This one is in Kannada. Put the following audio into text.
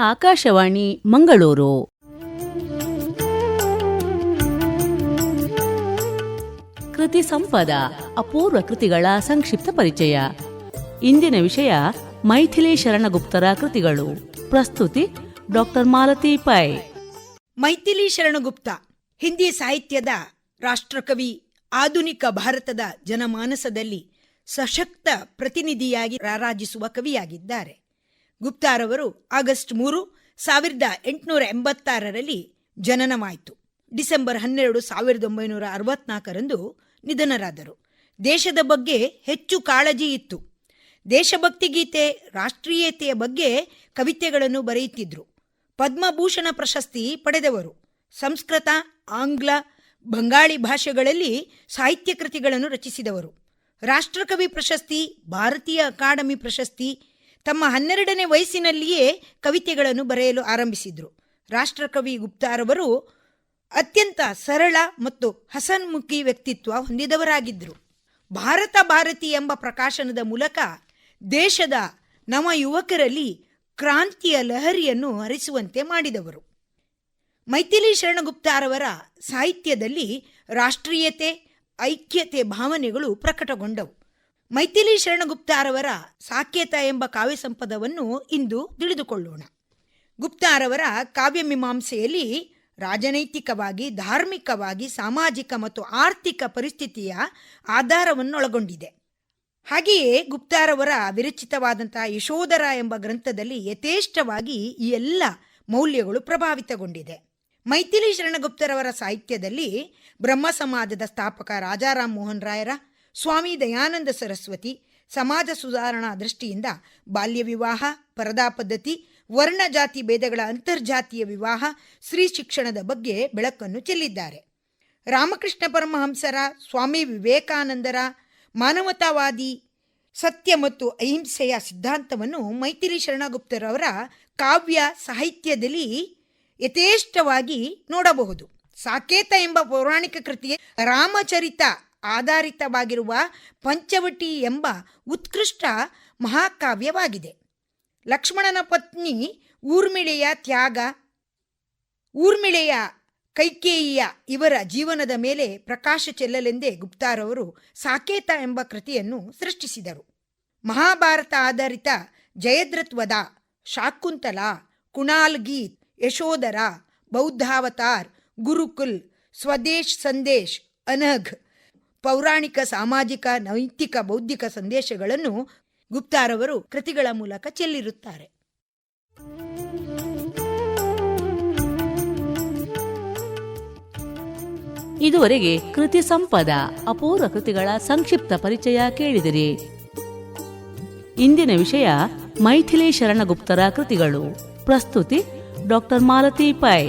ಆಕಾಶವಾಣಿ, ಮಂಗಳೂರು. ಕೃತಿ ಸಂಪದ, ಅಪೂರ್ವ ಕೃತಿಗಳ ಸಂಕ್ಷಿಪ್ತ ಪರಿಚಯ. ಇಂದಿನ ವಿಷಯ ಮೈಥಿಲಿ ಶರಣಗುಪ್ತರ ಕೃತಿಗಳು. ಪ್ರಸ್ತುತಿ ಡಾಕ್ಟರ್ ಮಾಲತಿ ಪೈ. ಮೈಥಿಲಿ ಶರಣಗುಪ್ತ, ಹಿಂದಿ ಸಾಹಿತ್ಯದ ರಾಷ್ಟ್ರಕವಿ, ಆಧುನಿಕ ಭಾರತದ ಜನಮಾನಸದಲ್ಲಿ ಸಶಕ್ತ ಪ್ರತಿನಿಧಿಯಾಗಿ ರಾರಾಜಿಸುವ ಕವಿಯಾಗಿದ್ದಾರೆ. ಗುಪ್ತಾರವರು ಆಗಸ್ಟ್ ಮೂರು, ಸಾವಿರದ ಎಂಟುನೂರ ಎಂಬತ್ತಾರರಲ್ಲಿ ಜನನವಾಯಿತು. ಡಿಸೆಂಬರ್ ಹನ್ನೆರಡು, ಸಾವಿರದ ಒಂಬೈನೂರ ಅರವತ್ನಾಲ್ಕರಂದು ನಿಧನರಾದರು. ದೇಶದ ಬಗ್ಗೆ ಹೆಚ್ಚು ಕಾಳಜಿ ಇತ್ತು. ದೇಶಭಕ್ತಿ ಗೀತೆ, ರಾಷ್ಟ್ರೀಯತೆಯ ಬಗ್ಗೆ ಕವಿತೆಗಳನ್ನು ಬರೆಯುತ್ತಿದ್ದರು ಪದ್ಮಭೂಷಣ ಪ್ರಶಸ್ತಿ ಪಡೆದವರು. ಸಂಸ್ಕೃತ, ಆಂಗ್ಲ, ಬಂಗಾಳಿ ಭಾಷೆಗಳಲ್ಲಿ ಸಾಹಿತ್ಯ ಕೃತಿಗಳನ್ನು ರಚಿಸಿದವರು. ರಾಷ್ಟ್ರಕವಿ ಪ್ರಶಸ್ತಿ, ಭಾರತೀಯ ಅಕಾಡೆಮಿ ಪ್ರಶಸ್ತಿ ತಮ್ಮ ಹನ್ನೆರಡನೇ ವಯಸ್ಸಿನಲ್ಲಿಯೇ ಕವಿತೆಗಳನ್ನು ಬರೆಯಲು ಆರಂಭಿಸಿದರು. ರಾಷ್ಟ್ರಕವಿ ಗುಪ್ತಾರವರು ಅತ್ಯಂತ ಸರಳ ಮತ್ತು ಹಸನ್ಮುಖಿ ವ್ಯಕ್ತಿತ್ವ ಹೊಂದಿದವರಾಗಿದ್ದರು. ಭಾರತ ಭಾರತಿ ಎಂಬ ಪ್ರಕಾಶನದ ಮೂಲಕ ದೇಶದ ನವ ಯುವಕರಲ್ಲಿ ಕ್ರಾಂತಿಯ ಲಹರಿಯನ್ನು ಹರಿಸುವಂತೆ ಮಾಡಿದವರು. ಮೈಥಿಲಿ ಶರಣಗುಪ್ತಾರವರ ಸಾಹಿತ್ಯದಲ್ಲಿ ರಾಷ್ಟ್ರೀಯತೆ, ಐಕ್ಯತೆ ಭಾವನೆಗಳು ಪ್ರಕಟಗೊಂಡವು. ಮೈಥಿಲಿ ಶರಣಗುಪ್ತಾರವರ ಸಾಕೇತ ಎಂಬ ಕಾವ್ಯ ಸಂಪದವನ್ನು ಇಂದು ತಿಳಿದುಕೊಳ್ಳೋಣ. ಗುಪ್ತಾರವರ ಕಾವ್ಯಮೀಮಾಂಸೆಯಲ್ಲಿ ರಾಜನೈತಿಕವಾಗಿ, ಧಾರ್ಮಿಕವಾಗಿ, ಸಾಮಾಜಿಕ ಮತ್ತು ಆರ್ಥಿಕ ಪರಿಸ್ಥಿತಿಯ ಆಧಾರವನ್ನು ಒಳಗೊಂಡಿದೆ ಹಾಗೆಯೇ ಗುಪ್ತಾರವರ ವಿರಚಿತವಾದಂತಹ ಯಶೋಧರ ಎಂಬ ಗ್ರಂಥದಲ್ಲಿ ಯಥೇಷ್ಟವಾಗಿ ಈ ಎಲ್ಲ ಮೌಲ್ಯಗಳು ಪ್ರಭಾವಿತಗೊಂಡಿದೆ. ಮೈಥಿಲಿ ಶರಣಗುಪ್ತರವರ ಸಾಹಿತ್ಯದಲ್ಲಿ ಬ್ರಹ್ಮ ಸಮಾಜದ ಸ್ಥಾಪಕ ರಾಜಾರಾಮ್ ಮೋಹನ್ ರಾಯರ ಸ್ವಾಮಿ ದಯಾನಂದ ಸರಸ್ವತಿ ಸಮಾಜ ಸುಧಾರಣಾ ದೃಷ್ಟಿಯಿಂದ ಬಾಲ್ಯ ವಿವಾಹ, ಪರದಾ ಪದ್ಧತಿ, ವರ್ಣ ಜಾತಿ ಭೇದಗಳ ಅಂತರ್ಜಾತಿಯ ವಿವಾಹ, ಸ್ತ್ರೀ ಶಿಕ್ಷಣದ ಬಗ್ಗೆ ಬೆಳಕನ್ನು ಚೆಲ್ಲಿದ್ದಾರೆ. ರಾಮಕೃಷ್ಣ ಪರಮಹಂಸರ, ಸ್ವಾಮಿ ವಿವೇಕಾನಂದರ ಮಾನವತಾವಾದಿ ಸತ್ಯ ಮತ್ತು ಅಹಿಂಸೆಯ ಸಿದ್ಧಾಂತವನ್ನು ಮೈತ್ರಿ ಶರಣಗುಪ್ತರವರ ಕಾವ್ಯ ಸಾಹಿತ್ಯದಲ್ಲಿ ಯಥೇಷ್ಟವಾಗಿ ನೋಡಬಹುದು. ಸಾಕೇತ ಎಂಬ ಪೌರಾಣಿಕ ಕೃತಿಯ ರಾಮಚರಿತ ಆಧಾರಿತವಾಗಿರುವ ಪಂಚವಟಿ ಎಂಬ ಉತ್ಕೃಷ್ಟ ಮಹಾಕಾವ್ಯವಾಗಿದೆ. ಲಕ್ಷ್ಮಣನ ಪತ್ನಿ ಊರ್ಮಿಳೆಯ ತ್ಯಾಗ, ಊರ್ಮಿಳೆಯ ಕೈಕೇಯಿಯ ಇವರ ಜೀವನದ ಮೇಲೆ ಪ್ರಕಾಶ ಚೆಲ್ಲಲೆಂದೇ ಗುಪ್ತಾರವರು ಸಾಕೇತ ಎಂಬ ಕೃತಿಯನ್ನು ಸೃಷ್ಟಿಸಿದರು. ಮಹಾಭಾರತ ಆಧಾರಿತ ಜಯದ್ರತ್ವದ ಶಾಕುಂತಲ, ಕುಣಾಲ್ ಗೀತ್, ಯಶೋಧರ, ಬೌದ್ಧಾವತಾರ್, ಗುರುಕುಲ್, ಸ್ವದೇಶ್ ಸಂದೇಶ್, ಅನಘ್ ಪೌರಾಣಿಕ, ಸಾಮಾಜಿಕ, ನೈತಿಕ, ಬೌದ್ಧಿಕ ಸಂದೇಶಗಳನ್ನು ಗುಪ್ತಾರವರು ಕೃತಿಗಳ ಮೂಲಕ ಚೆಲ್ಲಿರುತ್ತಾರೆ. ಇದುವರೆಗೆ ಕೃತಿ ಸಂಪದ, ಅಪೂರ್ವ ಕೃತಿಗಳ ಸಂಕ್ಷಿಪ್ತ ಪರಿಚಯ ಕೇಳಿದಿರಿ. ಇಂದಿನ ವಿಷಯ ಮೈಥಿಲಿ ಶರಣಗುಪ್ತರ ಕೃತಿಗಳು. ಪ್ರಸ್ತುತಿ ಡಾಕ್ಟರ್ ಮಾಲತಿ ಪೈ.